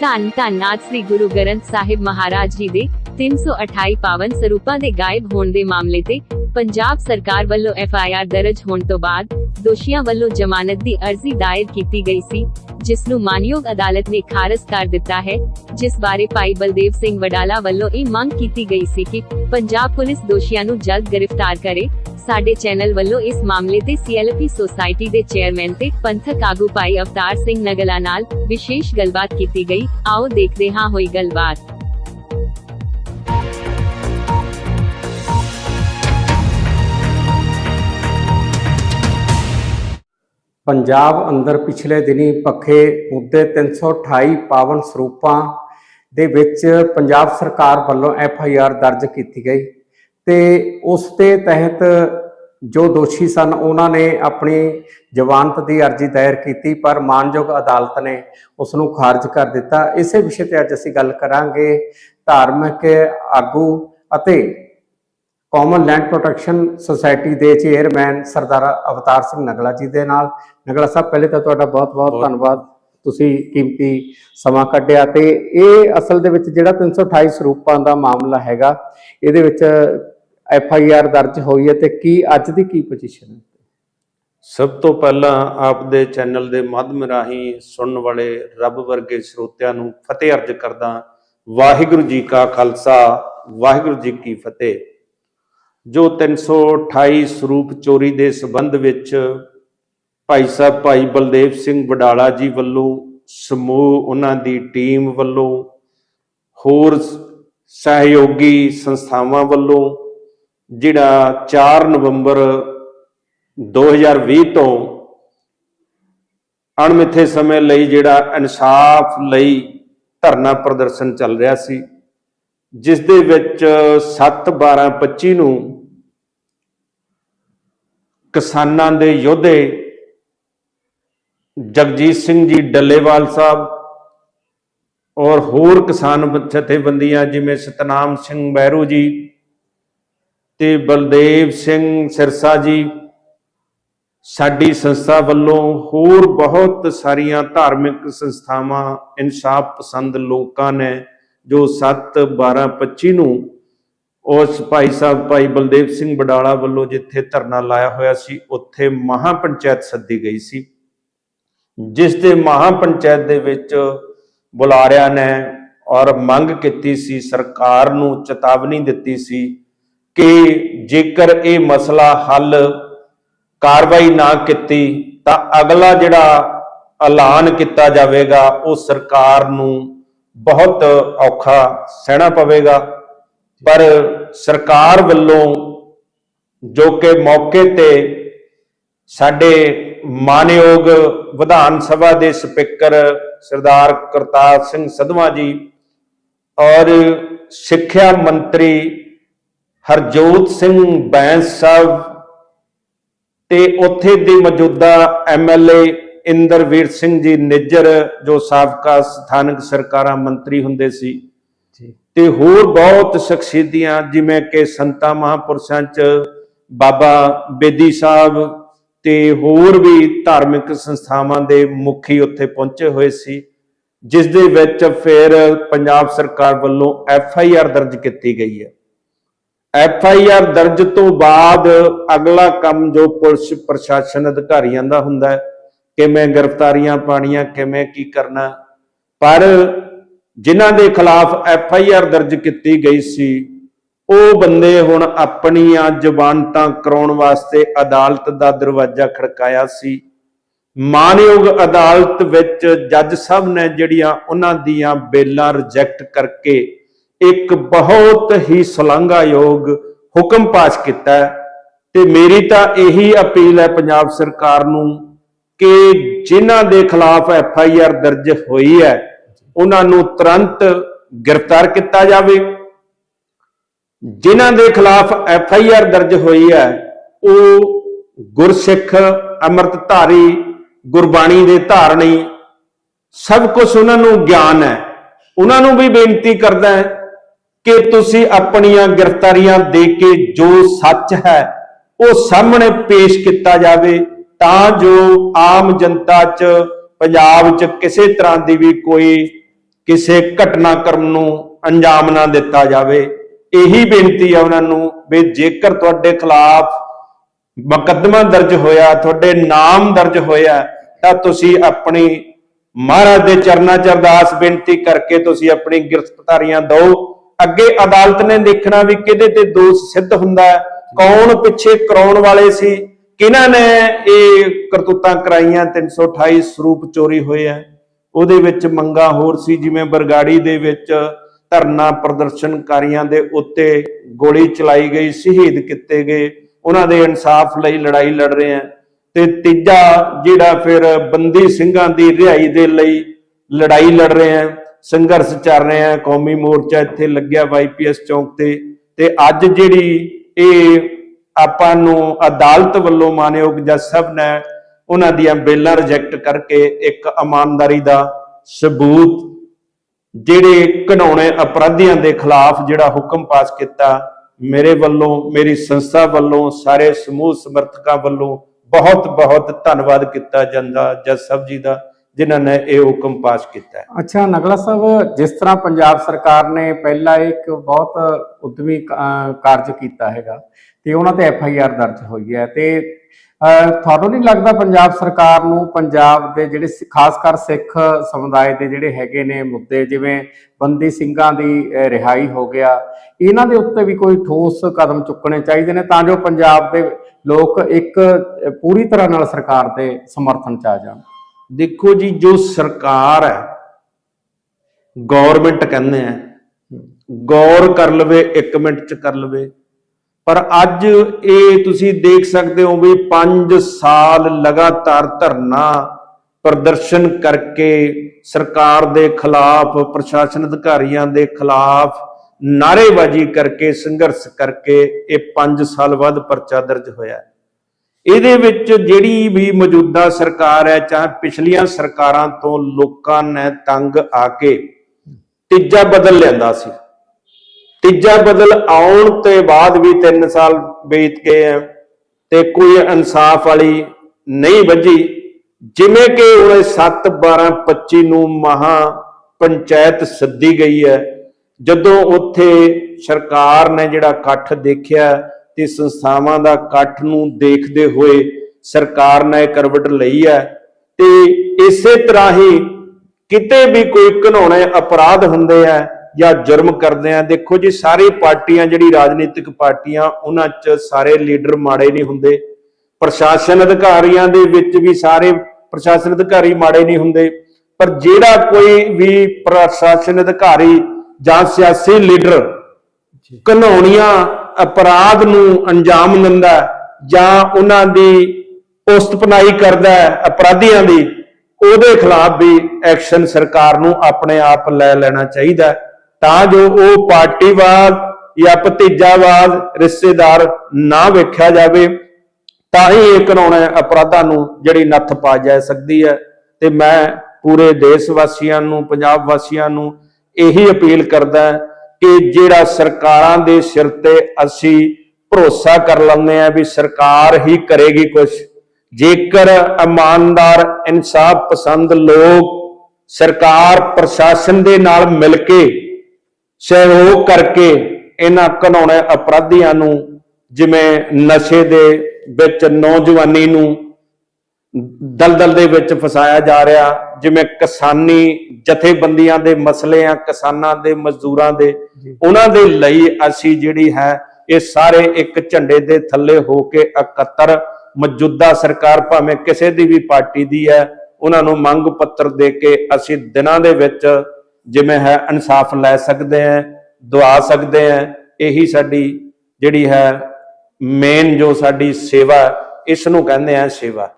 ਧੰਨ ਧੰਨ ਆਜ ਸ੍ਰੀ ਗੁਰੂ ਗ੍ਰੰਥ ਸਾਹਿਬ ਮਹਾਰਾਜ ਜੀ ਦੇ 328 ਪਾਵਨ ਸਰੂਪਾਂ ਦੇ ਗਾਇਬ ਹੋਣ ਦੇ ਮਾਮਲੇ ਤੇ ਪੰਜਾਬ ਸਰਕਾਰ ਵੱਲੋਂ ਐਫ ਆਈ ਆਰ ਦਰਜ ਹੋਣ ਤੋਂ ਬਾਅਦ ਦੋਸ਼ੀਆਂ ਵੱਲੋਂ ਜ਼ਮਾਨਤ ਦੀ ਅਰਜ਼ੀ ਦਾਇਰ ਕੀਤੀ ਗਈ ਸੀ ਜਿਸ ਨੂੰ ਮਾਨਯੋਗ ਅਦਾਲਤ ਨੇ ਖਾਰਜ ਕਰ ਦਿੱਤਾ ਹੈ, ਜਿਸ ਬਾਰੇ ਭਾਈ ਬਲਦੇਵ ਸਿੰਘ ਵਡਾਲਾ ਵੱਲੋਂ ਇਹ ਮੰਗ ਕੀਤੀ ਗਈ ਸੀ ਕਿ ਪੰਜਾਬ ਪੁਲਿਸ ਦੋਸ਼ੀਆਂ ਨੂੰ ਜਲਦ ਗ੍ਰਿਫਤਾਰ ਕਰੇ। ਸਾਡੇ ਚੈਨਲ ਵੱਲੋਂ ਇਸ ਮਾਮਲੇ ਤੇ ਸੀਐਲਪੀ ਸੁਸਾਇਟੀ ਦੇ ਚੇਅਰਮੈਨ ਤੇ ਪੰਥਕ ਆਗੂ ਭਾਈ ਅਵਤਾਰ ਸਿੰਘ ਨਗਲਾ ਨਾਲ ਵਿਸ਼ੇਸ਼ ਗੱਲਬਾਤ ਕੀਤੀ ਗਈ। ਆਓ ਦੇਖਦੇ ਹਾਂ ਹੋਈ ਗੱਲਬਾਤ। ਪੰਜਾਬ ਅੰਦਰ ਪਿਛਲੇ ਦਿਨੀ ਪੱਖੇ ਮੁੱਦੇ 328 ਪਾਵਨ ਸਰੂਪਾਂ ਦੇ ਵਿੱਚ ਪੰਜਾਬ ਸਰਕਾਰ ਵੱਲੋਂ ਐਫ ਆਈ ਆਰ ਦਰਜ ਕੀਤੀ ਗਈ ਤੇ ਉਸ ਦੇ ਤਹਿਤ ਜੋ ਦੋਸ਼ੀ ਸਨ, ਉਹਨਾਂ ਨੇ ਆਪਣੀ ਜ਼ਮਾਨਤ ਦੀ ਅਰਜ਼ੀ ਦਾਇਰ ਕੀਤੀ, ਪਰ ਮਾਨਯੋਗ ਅਦਾਲਤ ਨੇ ਉਸ ਨੂੰ ਖਾਰਜ ਕਰ ਦਿੱਤਾ। ਇਸੇ ਵਿਸ਼ੇ ਤੇ ਅੱਜ ਅਸੀਂ ਗੱਲ ਕਰਾਂਗੇ ਧਾਰਮਿਕ ਆਗੂ ਅਤੇ ਕਾਮਨ ਲੈਂਡ ਪ੍ਰੋਟੈਕਸ਼ਨ ਸੁਸਾਇਟੀ ਦੇ ਚੇਅਰਮੈਨ ਸਰਦਾਰ ਅਵਤਾਰ ਸਿੰਘ ਨਗਲਾ ਜੀ ਦੇ ਨਾਲ। ਨਗਲਾ ਸਾਹਿਬ ਪਹਿਲੇ ਤਾਂ ਤੁਹਾਡਾ ਬਹੁਤ-ਬਹੁਤ ਬਹੁਤ- ਧੰਨਵਾਦ। ਤੁਸੀਂ ਕੀਮਤੀ ਸਮਾਂ ਕੱਢਿਆ ਤੇ ਇਹ ਅਸਲ ਦੇ ਵਿੱਚ ਜਿਹੜਾ 328 ਸਰੂਪਾਂ ਦਾ ਮਾਮਲਾ ਹੈਗਾ ਇਹਦੇ ਵਿੱਚ ਐਫ ਆਈ ਆਰ ਦਰਜ ਹੋਈ ਹੈ ਤੇ ਕੀ ਅੱਜ ਦੀ ਕੀ ਪੋਜੀਸ਼ਨ ਹੈ? ਸਭ ਤੋਂ ਪਹਿਲਾਂ ਆਪ ਦੇ ਚੈਨਲ ਦੇ ਮਾਧਿਅਮ ਰਾਹੀਂ ਸੁਣਨ ਵਾਲੇ ਰੱਬ ਵਰਗੇ ਸਰੋਤਿਆਂ ਨੂੰ ਫਤਿਹ ਅਰਜ ਕਰਦਾ ਵਾਹਿਗੁਰੂ ਜੀ ਕਾ ਖਾਲਸਾ ਵਾਹਿਗੁਰੂ ਜੀ ਕੀ ਫਤਿਹ। ਜੋ 328 ਸਰੂਪ ਚੋਰੀ ਦੇ ਸਬੰਧ ਵਿੱਚ ਭਾਈ ਸਾਹਿਬ, ਭਾਈ ਬਲਦੇਵ ਸਿੰਘ ਵਡਾਲਾ ਜੀ ਵੱਲੋਂ, ਸਮੂਹ ਉਹਨਾਂ ਦੀ ਟੀਮ ਵੱਲੋਂ, ਹੋਰ ਸਹਿਯੋਗੀ ਸੰਸਥਾਵਾਂ ਵੱਲੋਂ ਜਿਹੜਾ 4 ਨਵੰਬਰ 2020 ਤੋਂ ਅਣਮਿੱਥੇ ਸਮੇਂ ਲਈ ਜਿਹੜਾ ਇਨਸਾਫ ਲਈ ਧਰਨਾ ਪ੍ਰਦਰਸ਼ਨ ਚੱਲ ਰਿਹਾ ਸੀ, ਜਿਸ ਦੇ ਵਿੱਚ 7 12 25 ਨੂੰ ਕਿਸਾਨਾਂ ਦੇ ਯੋਧੇ ਜਗਜੀਤ ਸਿੰਘ ਜੀ ਡੱਲੇਵਾਲ ਸਾਹਿਬ ਔਰ ਹੋਰ ਕਿਸਾਨ ਜਥੇਬੰਦੀਆਂ ਜਿਵੇਂ ਸਤਨਾਮ ਸਿੰਘ ਬਹਿਰੂ ਜੀ ਤੇ ਬਲਦੇਵ ਸਿੰਘ ਸਿਰਸਾ ਜੀ, ਸਾਡੀ ਸੰਸਥਾ ਵੱਲੋਂ ਹੋਰ ਬਹੁਤ ਸਾਰੀਆਂ ਧਾਰਮਿਕ ਸੰਸਥਾਵਾਂ, ਇਨਸਾਫ ਪਸੰਦ ਲੋਕਾਂ ਨੇ ਜੋ 7 12 25 ਨੂੰ ਉਸ ਭਾਈ ਸਾਹਿਬ, ਭਾਈ ਬਲਦੇਵ ਸਿੰਘ ਬਡਾਲਾ ਵੱਲੋਂ ਜਿੱਥੇ ਧਰਨਾ ਲਾਇਆ ਹੋਇਆ ਸੀ, ਉੱਥੇ ਮਹਾ ਪੰਚਾਇਤ ਸੱਦੀ ਗਈ ਸੀ। ਜਿਸ ਦੇ ਮਹਾ ਪੰਚਾਇਤ ਦੇ ਵਿੱਚ ਬੁਲਾਰਿਆਂ ਨੇ ਔਰ ਮੰਗ ਕੀਤੀ ਸੀ, ਸਰਕਾਰ ਨੂੰ ਚੇਤਾਵਨੀ ਦਿੱਤੀ ਸੀ ਕਿ ਜੇਕਰ ਇਹ ਮਸਲਾ ਹੱਲ ਕਾਰਵਾਈ ਨਾ ਕੀਤੀ, ਤਾਂ ਅਗਲਾ ਜਿਹੜਾ ਐਲਾਨ ਕੀਤਾ ਜਾਵੇਗਾ, ਉਹ ਸਰਕਾਰ ਨੂੰ ਬਹੁਤ ਔਖਾ ਸਹਿਣਾ ਪਵੇਗਾ। ਪਰ ਸਰਕਾਰ ਵੱਲੋਂ ਜੋ ਕਿ ਮੌਕੇ ਤੇ ਸਾਡੇ ਮਾਨਯੋਗ ਵਿਧਾਨ ਸਭਾ ਦੇ ਸਪੀਕਰ ਸਰਦਾਰ ਕਰਤਾਰ ਸਿੰਘ ਸਧਵਾ ਜੀ ਔਰ ਸਿੱਖਿਆ ਮੰਤਰੀ ਹਰਜੋਤ ਸਿੰਘ ਬੈਂਸ ਸਾਹਿਬ ਤੇ ਉੱਥੇ ਦੇ ਮੌਜੂਦਾ ਐਮਐਲਏ ਇੰਦਰਵੀਰ ਸਿੰਘ ਜੀ ਨਿੱਜਰ ਜੋ ਸਾਬਕਾ ਸਥਾਨਕ ਸਰਕਾਰਾਂ ਮੰਤਰੀ ਹੁੰਦੇ ਸੀ ਤੇ ਹੋਰ ਬਹੁਤ ਸ਼ਖਸੀਅਤਾਂ, ਜਿਵੇਂ ਕਿ ਸੰਤਾ ਮਹਾਪੁਰਸ਼ਾਂ ਚ ਬਾਬਾ ਬੇਦੀ ਸਾਹਿਬ ਤੇ ਹੋਰ ਵੀ ਧਾਰਮਿਕ ਸੰਸਥਾਵਾਂ ਦੇ ਮੁਖੀ ਉੱਥੇ ਪਹੁੰਚੇ ਹੋਏ ਸੀ, ਜਿਸ ਦੇ ਵਿੱਚ ਫਿਰ ਪੰਜਾਬ ਸਰਕਾਰ ਵੱਲੋਂ ਐਫ ਆਈ ਆਰ ਦਰਜ ਕੀਤੀ ਗਈ ਹੈ। ਐਫ ਆਈ ਆਰ ਦਰਜ ਤੋਂ ਬਾਅਦ ਅਗਲਾ ਕੰਮ ਜੋ ਪੁਲਿਸ ਪ੍ਰਸ਼ਾਸਨ ਅਧਿਕਾਰੀਆਂ ਦਾ ਹੁੰਦਾ ਹੈ, ਕਿਵੇਂ ਗ੍ਰਿਫਤਾਰੀਆਂ ਪਾਣੀਆਂ ਕਿਵੇਂ ਕੀ ਕਰਨਾ, ਪਰ ਜਿਨ੍ਹਾਂ ਦੇ ਖਿਲਾਫ ਐਫ ਆਈ ਆਰ ਦਰਜ ਕੀਤੀ ਗਈ ਸੀ, ਉਹ ਬੰਦੇ ਹੁਣ ਆਪਣੀਆਂ ਜ਼ਮਾਨਤਾਂ ਕਰਾਉਣ ਵਾਸਤੇ ਅਦਾਲਤ ਦਾ ਦਰਵਾਜ਼ਾ ਖੜਕਾਇਆ ਸੀ। ਮਾਨਯੋਗ ਅਦਾਲਤ ਵਿੱਚ ਜੱਜ ਸਾਹਿਬ ਨੇ ਜਿਹੜੀਆਂ ਉਹਨਾਂ ਦੀਆਂ ਬੇਲਾਂ ਰਿਜੈਕਟ ਕਰਕੇ ਇੱਕ ਬਹੁਤ ਹੀ ਸ਼ਲਾਘਾਯੋਗ ਹੁਕਮ ਪਾਸ ਕੀਤਾ ਹੈ। ਤੇ ਮੇਰੀ ਤਾਂ ਇਹੀ ਅਪੀਲ ਹੈ ਪੰਜਾਬ ਸਰਕਾਰ ਨੂੰ ਕਿ ਜਿਨ੍ਹਾਂ ਦੇ ਖਿਲਾਫ ਐਫ ਆਈ ਆਰ ਦਰਜ ਹੋਈ ਹੈ ਉਹਨਾਂ ਨੂੰ ਤੁਰੰਤ ਗ੍ਰਿਫਤਾਰ ਕੀਤਾ ਜਾਵੇ। ਜਿਨ੍ਹਾਂ ਦੇ ਖਿਲਾਫ ਐਫ ਆਈ ਆਰ ਦਰਜ ਹੋਈ ਹੈ, ਉਹ ਗੁਰਸਿੱਖ ਅੰਮ੍ਰਿਤਧਾਰੀ ਗੁਰਬਾਣੀ ਦੇ ਧਾਰਨੀ, ਸਭ ਕੁਝ ਉਹਨਾਂ ਨੂੰ ਗਿਆਨ ਹੈ। ਉਹਨਾਂ ਨੂੰ ਵੀ ਬੇਨਤੀ ਕਰਦਾ ਹੈ ਕਿ ਤੁਸੀਂ ਆਪਣੀਆਂ ਗ੍ਰਿਫਤਾਰੀਆਂ ਦੇ ਕੇ ਜੋ ਸੱਚ ਹੈ, ਉਹ ਸਾਹਮਣੇ ਪੇਸ਼ ਕੀਤਾ ਜਾਵੇ, ਤਾਂ ਜੋ ਆਮ ਜਨਤਾ 'ਚ, ਪੰਜਾਬ 'ਚ ਕਿਸੇ ਤਰ੍ਹਾਂ ਦੀ ਵੀ ਕੋਈ ਕਿਸੇ ਘਟਨਾਕ੍ਰਮ ਨੂੰ ਅੰਜਾਮ ਨਾ ਦਿੱਤਾ ਜਾਵੇ। ਇਹੀ ਬੇਨਤੀ ਹੈ ਉਹਨਾਂ ਨੂੰ ਵੀ ਜੇਕਰ ਤੁਹਾਡੇ ਖਿਲਾਫ ਮੁਕੱਦਮਾ ਦਰਜ ਹੋਇਆ, ਤੁਹਾਡੇ ਨਾਮ ਦਰਜ ਹੋਇਆ, ਤਾਂ ਤੁਸੀਂ ਆਪਣੀ ਮਹਾਰਾਜ ਦੇ ਚਰਨਾਂ 'ਚ ਅਰਦਾਸ ਬੇਨਤੀ ਕਰਕੇ ਤੁਸੀਂ ਆਪਣੀ ਗ੍ਰਿਫਤਾਰੀਆਂ ਦਿਓ। ਅੱਗੇ ਅਦਾਲਤ ਨੇ ਦੇਖਣਾ ਵੀ ਕਿਹਦੇ ਤੇ ਦੋਸ਼ ਸਿੱਧ ਹੁੰਦਾ ਹੈ, ਕੌਣ ਪਿੱਛੇ ਕਰਾਉਣ ਵਾਲੇ ਸੀ, ਕਿਹਨਾਂ ਨੇ ਇਹ ਕਰਤੂਤਾਂ ਕਰਾਈਆਂ 328 ਸਰੂਪ ਚੋਰੀ ਹੋਏ ਆ। ਉਹਦੇ ਵਿੱਚ ਮੰਗਾ ਹੋਰ ਸੀ, ਜਿਵੇਂ ਬਰਗਾੜੀ ਦੇ ਵਿੱਚ ਧਰਨਾ ਪ੍ਰਦਰਸ਼ਨਕਾਰੀਆਂ ਦੇ ਉੱਤੇ ਗੋਲੀ ਚਲਾਈ ਗਈ, ਸ਼ਹੀਦ ਕੀਤੇ ਗਏ। ਉਹਨਾਂ ਦੇ ਇਨਸਾਫ ਲਈ ਲੜਾਈ ਲੜ ਰਹੇ ਆ ਤੇ ਤੀਜਾ ਜਿਹੜਾ ਫਿਰ ਬੰਦੀ ਸਿੰਘਾਂ ਦੀ ਰਿਹਾਈ ਦੇ ਲਈ ਲੜਾਈ ਲੜ ਰਹੇ ਆ ਸੰਘਰਸ਼ ਚੱਲ ਰਹੇ ਆ ਕੌਮੀ ਮੋਰਚਾ ਇੱਥੇ ਲੱਗਿਆ ਵਾਈਪੀਐਸ ਚੌਂਕ ਤੇ। ਤੇ ਅੱਜ ਜਿਹੜੀ ਇਹ ਆਪਾਂ ਨੂੰ ਅਦਾਲਤ ਵੱਲੋਂ ਮਾਨਯੋਗ ਜੱਜ ਸਾਹਿਬ ਨੇ ਉਹਨਾਂ ਦੀਆਂ ਬੇਲਾਂ ਰਿਜੈਕਟ ਕਰਕੇ ਇੱਕ ਇਮਾਨਦਾਰੀ ਦਾ ਸਬੂਤ, ਜਿਹੜੇ ਘਿਨਾਉਣੇ ਅਪਰਾਧੀਆਂ ਦੇ ਖਿਲਾਫ ਜਿਹੜਾ ਹੁਕਮ ਪਾਸ ਕੀਤਾ, ਮੇਰੇ ਵੱਲੋਂ, ਮੇਰੀ ਸੰਸਥਾ ਵੱਲੋਂ, ਸਾਰੇ ਸਮੂਹ ਸਮਰਥਕਾਂ ਵੱਲੋਂ ਬਹੁਤ ਬਹੁਤ ਧੰਨਵਾਦ ਕੀਤਾ ਜਾਂਦਾ ਜੱਜ ਸਾਹਿਬ ਜੀ ਦਾ, ਜਿਨ੍ਹਾਂ ਨੇ ਇਹ ਹੁਕਮ ਪਾਸ ਕੀਤਾ ਅੱਛਾ, ਨਗਲਾ ਸਾਹਿਬ, ਜਿਸ ਤਰ੍ਹਾਂ ਪੰਜਾਬ ਸਰਕਾਰ ਨੇ ਪਹਿਲਾਂ ਇੱਕ ਬਹੁਤ ਉਦਮੀ ਕਾਰਜ ਕੀਤਾ ਹੈਗਾ, ਤੇ ਉਹਨਾਂ ਤੇ ਐਫ ਆਈ ਆਰ ਦਰਜ ਹੋਈ ਹੈ, ਤੇ ਤੁਹਾਨੂੰ ਨਹੀਂ ਲੱਗਦਾ ਪੰਜਾਬ ਸਰਕਾਰ ਨੂੰ ਪੰਜਾਬ ਦੇ ਜਿਹੜੇ ਖਾਸ ਕਰ ਸਿੱਖ ਸਮੁਦਾਇ ਦੇ ਜਿਹੜੇ ਹੈਗੇ ਨੇ ਮੁੱਦੇ ਜਿਵੇਂ ਬੰਦੀ ਸਿੰਘਾਂ ਦੀ ਰਿਹਾਈ ਹੋ ਗਿਆ ਇਹਨਾਂ ਦੇ ਉੱਤੇ ਵੀ ਕੋਈ ਠੋਸ ਕਦਮ ਚੁੱਕਣੇ ਚਾਹੀਦੇ ਨੇ ਤਾਂ ਜੋ ਪੰਜਾਬ ਦੇ ਲੋਕ ਇੱਕ ਪੂਰੀ ਤਰ੍ਹਾਂ ਨਾਲ ਸਰਕਾਰ ਦੇ ਸਮਰਥਨ ਚ ਆ ਜਾਣ। ਦੇਖੋ ਜੀ ਜੋ ਸਰਕਾਰ ਹੈ ਗਵਰਨਮੈਂਟ ਕਹਿੰਦੇ ਆ ਗੌਰ ਕਰ ਲਵੇ 1 ਮਿੰਟ ਚ ਕਰ ਲਵੇ ਪਰ ਅੱਜ ਇਹ ਤੁਸੀਂ ਦੇਖ ਸਕਦੇ ਹੋ ਵੀ 5 ਸਾਲ ਲਗਾਤਾਰ ਧਰਨਾ ਪ੍ਰਦਰਸ਼ਨ ਕਰਕੇ ਸਰਕਾਰ ਦੇ ਖਿਲਾਫ, ਪ੍ਰਸ਼ਾਸਨ ਅਧਿਕਾਰੀਆਂ ਦੇ ਖਿਲਾਫ ਨਾਅਰੇਬਾਜ਼ੀ ਕਰਕੇ, ਸੰਘਰਸ਼ ਕਰਕੇ ਇਹ 5 ਸਾਲ ਬਾਅਦ ਪਰਚਾ ਦਰਜ ਹੋਇਆ ਇਹਦੇ ਵਿੱਚ ਜਿਹੜੀ ਵੀ ਮੌਜੂਦਾ ਸਰਕਾਰ ਹੈ, ਚਾਹੇ ਪਿਛਲੀਆਂ ਸਰਕਾਰਾਂ ਤੋਂ ਲੋਕਾਂ ਨੇ ਤੰਗ ਆ ਕੇ ਤੀਜਾ ਬਦਲ ਲਿਆਂਦਾ ਸੀ। ਤੀਜਾ ਬਦਲ ਆਉਣ ਤੇ ਬਾਅਦ ਵੀ 3 ਸਾਲ ਬੀਤ ਗਏ ਆ ਤੇ ਕੋਈ ਇਨਸਾਫ ਵਾਲੀ ਨਹੀਂ ਵੱਜੀ। ਜਿਵੇਂ ਕਿ ਹੁਣ 7 12 25 ਨੂੰ ਮਹਾ ਪੰਚਾਇਤ ਸੱਦੀ ਗਈ ਹੈ। ਜਦੋਂ ਉੱਥੇ ਸਰਕਾਰ ਨੇ ਜਿਹੜਾ ਇਕੱਠ ਦੇਖਿਆ ਤੇ ਸੰਸਥਾਵਾਂ ਦਾ ਇਕੱਠ ਨੂੰ ਦੇਖਦੇ ਹੋਏ ਸਰਕਾਰ ਨੇ ਕਰਵਟ ਲਈ ਹੈ ਤੇ ਇਸੇ ਤਰ੍ਹਾਂ ਹੀ ਕਿਤੇ ਵੀ ਕੋਈ ਘਿਨਾਉਣੇ ਅਪਰਾਧ ਹੁੰਦੇ ਆ ਜਾਂ ਜੁਰਮ ਕਰਦੇ ਆ ਦੇਖੋ ਜੀ ਸਾਰੀ ਪਾਰਟੀਆਂ ਜਿਹੜੀ ਰਾਜਨੀਤਿਕ ਪਾਰਟੀਆਂ ਉਹਨਾਂ 'ਚ ਸਾਰੇ ਲੀਡਰ ਮਾੜੇ ਨਹੀਂ ਹੁੰਦੇ। ਪ੍ਰਸ਼ਾਸਨ ਅਧਿਕਾਰੀਆਂ ਦੇ ਵਿੱਚ ਵੀ ਸਾਰੇ ਪ੍ਰਸ਼ਾਸਨ ਅਧਿਕਾਰੀ ਮਾੜੇ ਨਹੀਂ ਹੁੰਦੇ। ਪਰ ਜਿਹੜਾ ਕੋਈ ਵੀ ਪ੍ਰਸ਼ਾਸਨ ਅਧਿਕਾਰੀ ਜਾਂ ਸਿਆਸੀ ਲੀਡਰ ਘਿਨਾਉਣੀਆਂ ਅਪਰਾਧ ਨੂੰ ਅੰਜਾਮ ਦਿੰਦਾ ਜਾਂ ਉਹਨਾਂ ਦੀ ਉਸਤਪਨਾਈ ਕਰਦਾ ਹੈ ਅਪਰਾਧੀਆਂ ਦੀ ਉਹਦੇ ਖਿਲਾਫ ਵੀ ਐਕਸ਼ਨ ਸਰਕਾਰ ਨੂੰ ਆਪਣੇ ਆਪ ਲੈ ਲੈਣਾ ਚਾਹੀਦਾ ਤਾਂ ਜੋ ਉਹ ਪਾਰਟੀਵਾਦ ਜਾਂ ਭਤੀਜਾਵਾਦ ਰਿਸ਼ਤੇਦਾਰ ਨਾ ਵੇਖਿਆ ਜਾਵੇ, ਤਾਂ ਹੀ ਇਹ ਕਾਨੂੰਨ ਅਪਰਾਧਾਂ ਨੂੰ ਜਿਹੜੀ ਨੱਥ ਪਾ ਜਾ ਸਕਦੀ ਹੈ। ਤੇ ਮੈਂ ਪੂਰੇ ਦੇਸ਼ ਵਾਸੀਆਂ ਨੂੰ, ਪੰਜਾਬ ਵਾਸੀਆਂ ਨੂੰ ਇਹੀ ਅਪੀਲ ਕਰਦਾ ਕਿ ਜਿਹੜਾ ਸਰਕਾਰਾਂ ਦੇ ਸਿਰ ਤੇ ਅਸੀਂ ਭਰੋਸਾ ਕਰ ਲੈਂਦੇ ਆ ਵੀ ਸਰਕਾਰ ਹੀ ਕਰੇਗੀ ਕੁਝ ਜੇਕਰ ਇਮਾਨਦਾਰ, ਇਨਸਾਫ ਪਸੰਦ ਲੋਕ ਸਰਕਾਰ, ਪ੍ਰਸ਼ਾਸਨ ਦੇ ਨਾਲ ਮਿਲ ਕੇ ਸਹਿਯੋਗ ਕਰਕੇ ਇਹਨਾਂ ਘਿਨਾਉਣੇ ਅਪਰਾਧੀਆਂ ਨੂੰ ਜਿਵੇਂ ਨਸ਼ੇ ਦੇ ਵਿੱਚ ਨੌਜਵਾਨੀ ਨੂੰ ਦਲਦਲ ਦੇ ਵਿੱਚ ਫਸਾਇਆ ਜਾ ਰਿਹਾ ਜਿਵੇਂ ਕਿਸਾਨੀ ਜਥੇਬੰਦੀਆਂ ਦੇ ਮਸਲੇ ਆ ਕਿਸਾਨਾਂ ਦੇ ਮਜ਼ਦੂਰਾਂ ਦੇ ਉਹਨਾਂ ਦੇ ਲਈ ਅਸੀਂ ਜਿਹੜੀ ਹੈ ਇਹ ਸਾਰੇ ਇੱਕ ਝੰਡੇ ਦੇ ਥੱਲੇ ਹੋ ਕੇ ਇਕੱਤਰ ਮੌਜੂਦਾ ਸਰਕਾਰ ਭਾਵੇਂ ਕਿਸੇ ਦੀ ਵੀ ਪਾਰਟੀ ਦੀ ਹੈ ਉਹਨਾਂ ਨੂੰ ਮੰਗ ਪੱਤਰ ਦੇ ਕੇ ਅਸੀਂ ਦਿਨਾਂ ਦੇ ਵਿੱਚ ਜਿਵੇਂ ਹੈ ਇਨਸਾਫ ਲੈ ਸਕਦੇ ਹਾਂ ਦੁਆ ਸਕਦੇ ਹਾਂ ਇਹੀ ਸਾਡੀ ਜਿਹੜੀ ਹੈ ਮੇਨ ਜੋ ਸਾਡੀ ਸੇਵਾ ਹੈ, ਇਸ ਨੂੰ ਕਹਿੰਦੇ ਆ ਸੇਵਾ।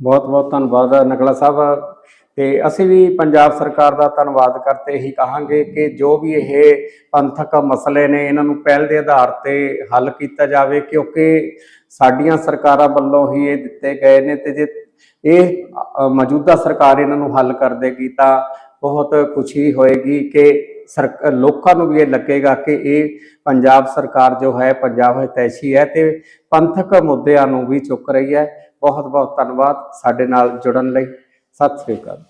ਬਹੁਤ ਬਹੁਤ ਧੰਨਵਾਦ ਨਕਲਾ ਸਾਹਿਬ। ਤੇ ਅਸੀਂ ਵੀ ਪੰਜਾਬ ਸਰਕਾਰ ਦਾ ਧੰਨਵਾਦ ਕਰਤੇ ਹੀ ਕਹਾਂਗੇ ਕਿ ਜੋ ਵੀ ਇਹ ਪੰਥਕ ਮਸਲੇ ਨੇ ਇਹਨਾਂ ਨੂੰ ਪਹਿਲ ਦੇ ਆਧਾਰ ਤੇ ਹੱਲ ਕੀਤਾ ਜਾਵੇ ਕਿਉਂਕਿ ਸਾਡੀਆਂ ਸਰਕਾਰਾਂ ਵੱਲੋਂ ਹੀ ਇਹ ਦਿੱਤੇ ਗਏ ਨੇ ਤੇ ਜੇ ਇਹ ਮੌਜੂਦਾ ਸਰਕਾਰ ਇਹਨਾਂ ਨੂੰ ਹੱਲ ਕਰ ਦੇਗੀ ਤਾਂ ਬਹੁਤ ਖੁਸ਼ੀ ਹੋਏਗੀ ਕਿ ਸਰਕ- ਲੋਕਾਂ ਨੂੰ ਵੀ ਇਹ ਲੱਗੇਗਾ ਕਿ ਇਹ ਪੰਜਾਬ ਸਰਕਾਰ ਜੋ ਹੈ, ਪੰਜਾਬ ਹਿਤੈਸ਼ੀ ਹੈ ਤੇ ਪੰਥਕ ਮੁੱਦਿਆਂ ਨੂੰ ਵੀ ਚੁੱਕ ਰਹੀ ਹੈ। ਬਹੁਤ ਬਹੁਤ ਧੰਨਵਾਦ ਸਾਡੇ ਨਾਲ ਜੁੜਨ ਲਈ। ਸਤਿ ਸ੍ਰੀ ਅਕਾਲ।